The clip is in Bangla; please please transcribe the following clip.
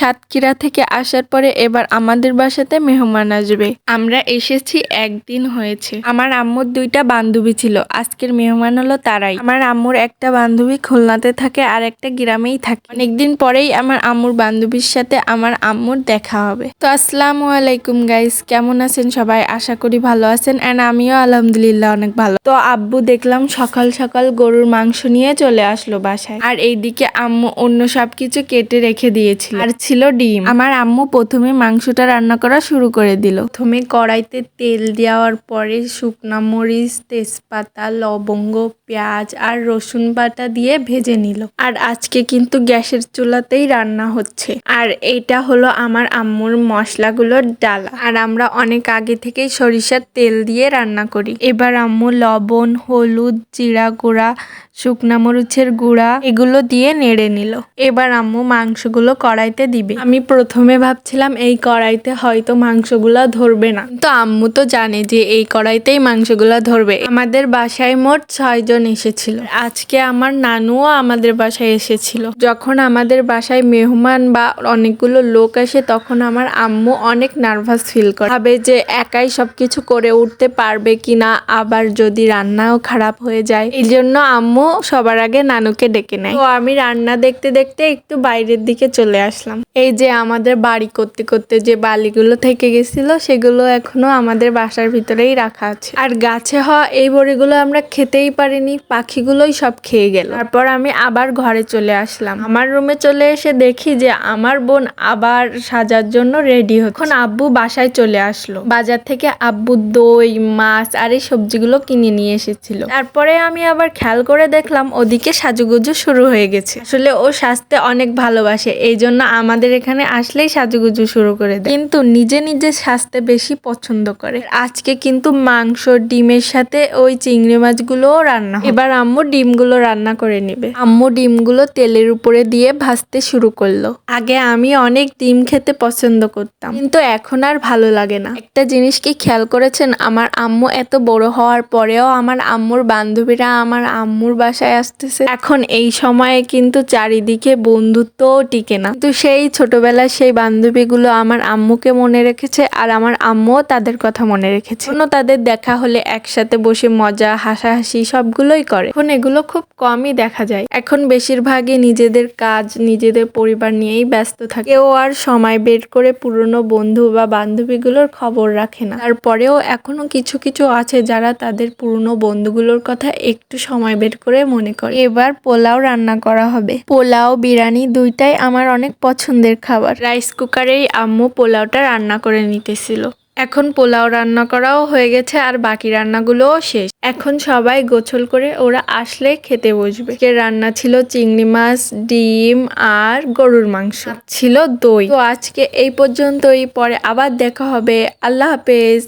সাতক্ষীরা থেকে আসার পরে এবার আমাদের বাসাতে মেহমান আসবে। আমরা এসেছি, একদিন হয়েছে। আমার আম্মুর দুইটা বান্ধবী ছিল, আজকের মেহমান হলো তারাই। আমার আম্মুর একটা বান্ধবী খুলনাতে থাকে, আর একটা গ্রামেই থাকে। অনেকদিন পরেই আমার আম্মুর বান্ধবীর সাথে আমার আম্মুর দেখা হবে। তো আসসালামু আলাইকুম গাইস কেমন আছেন সবাই? আশা করি ভালো আছেন এন্ড আমিও আলহামদুলিল্লাহ অনেক ভালো। তো আব্বু দেখলাম সকাল সকাল গরুর মাংস নিয়ে চলে আসলো বাসায়। আর এইদিকে আম্মু অন্য সবকিছু কেটে রেখে দিয়েছিল। আর ছিল ডিম। আমার আম্মু প্রথমে মাংসটা রান্না করা শুরু করে দিল। প্রথমে কড়াইতে তেল দেওয়ার পরে শুকনা মরিচ তেজপাতা লবঙ্গ পেঁয়াজ আর রসুন বাটা দিয়ে ভেজে নিল। আর আজকে কিন্তু গ্যাসের চুলাতেই রান্না হচ্ছে। আর এটা হলো আমার আম্মুর মশলাগুলোর ডালা। আর আমরা অনেক আগে থেকেই সরিষার তেল দিয়ে রান্না করি। এবার আম্মু লবণ হলুদ জিরা গুঁড়া শুকনা মরিচের গুঁড়া এগুলো দিয়ে নেড়ে নিল। এবার আম্মু মাংসগুলো কড়াইতে দিবে। আমি প্রথমে ভাবছিলাম এই কড়াইতে হয়তো মাংসগুলো ধরবে না। তো আম্মু তো জানে যে এই কড়াইতেই মাংসগুলো ধরবে। আমাদের বাসায় মোট ছয়জন এসেছিল। আজকে আমার নানুও আমাদের বাসায় এসেছিল। যখন আমাদের বাসায় মেহমান বা অনেকগুলো লোক আসে, তখন আমার আম্মু অনেক নার্ভাস ফিল করে। ভাবে যে একাই সবকিছু করে উঠতে পারবে কিনা, আবার যদি রান্নাও খারাপ হয়ে যায়। এই জন্য আম্মু সবার আগে নানুকে ডেকে নেয়। তো আমি রান্না দেখতে দেখতে একটু বাইরের দিকে চলে আসলাম। এই যে আমাদের বাড়ি করতে করতে যে বালিগুলো থেকে গেছিল, সেগুলো এখনও আমাদের বাসার ভিতরেই রাখা আছে। আর গাছে হওয়া এই বড়িগুলো আমরা খেতেই পারিনি, পাখিগুলোই সব খেয়ে গেল। তারপর আমি আবার ঘরে চলে আসলাম। আমার রুমে চলে এসে দেখি যে আমার বোন আবার সাজার জন্য রেডি হচ্ছে। আব্বু বাসায় চলে আসলো। বাজার থেকে আব্বু দই, মাছ আর এই সবজিগুলো কিনে নিয়ে এসেছিল। তারপরে আমি আবার খেয়াল করে দেখলাম ওদিকে সাজুগুজু শুরু হয়ে গেছে। আসলে ও সাজতে অনেক ভালোবাসে, এই জন্য আমাদের এখানে আসলেই সাজুগুজু শুরু করে দেয়। কিন্তু নিজে নিজে সাজতে বেশি পছন্দ করে। আজকে কিন্তু মাংস, ডিমের সাথে ওই চিংড়ি মাছগুলোও রান্না এবার আম্মু ডিমগুলো রান্না করে নিবে। আম্মু ডিমগুলো তেলের উপরে দিয়ে ভাজতে শুরু করল। আগে আমি অনেক ডিম খেতে পছন্দ করতাম। কিন্তু এখন আর ভালো লাগে না। একটা জিনিস কি খেয়াল করেছেন? আমার আম্মু এত বড় হওয়ার পরেও আমার আম্মুর বান্ধবীরা আমার আম্মুর বাসায় আসতেছে। এখন এই সময়ে কিন্তু চারিদিকে বন্ধুত্বও টিকে না। তো সেই ছোটবেলায় সেই বান্ধবীগুলো আমার আম্মুকে মনে রেখেছে আর আমার আম্মুও তাদের কথা মনে রেখেছে। কোনো তাদের দেখা হলে একসাথে বসে মজা, হাসাহাসি সবগুলোই করে। এখন এগুলো খুব কমই দেখা যায়। এখন বেশিরভাগই নিজেদের কাজ, নিজেদের পরিবার নিয়েই ব্যস্ত থাকে। কেউ আর সময় বের করে পুরনো বন্ধু বা বান্ধবীগুলোর খবর রাখে না। তারপরেও এখনও কিছু কিছু আছে যারা তাদের পুরনো বন্ধুগুলোর কথা একটু সময় বের করে মনে করে। এবার পোলাও রান্না করা হবে। পোলাও, বিরিয়ানি দুইটাই আমার অনেক পছন্দের খাবার। রাইস কুকারেই আম্মু পোলাওটা রান্না করে নিতেছিল। এখন পোলাও রান্না করাও হয়ে গেছে আর বাকি রান্নাগুলোও শেষ। এখন সবাই গোছল করে ওরা আসলে খেতে বসবে। কে রান্না ছিল চিংড়ি মাছ, ডিম আর গরুর মাংস। ছিল দই। তো আজকে এই পর্যন্তই। পরে আবার দেখা হবে। আল্লাহ হাফেজ।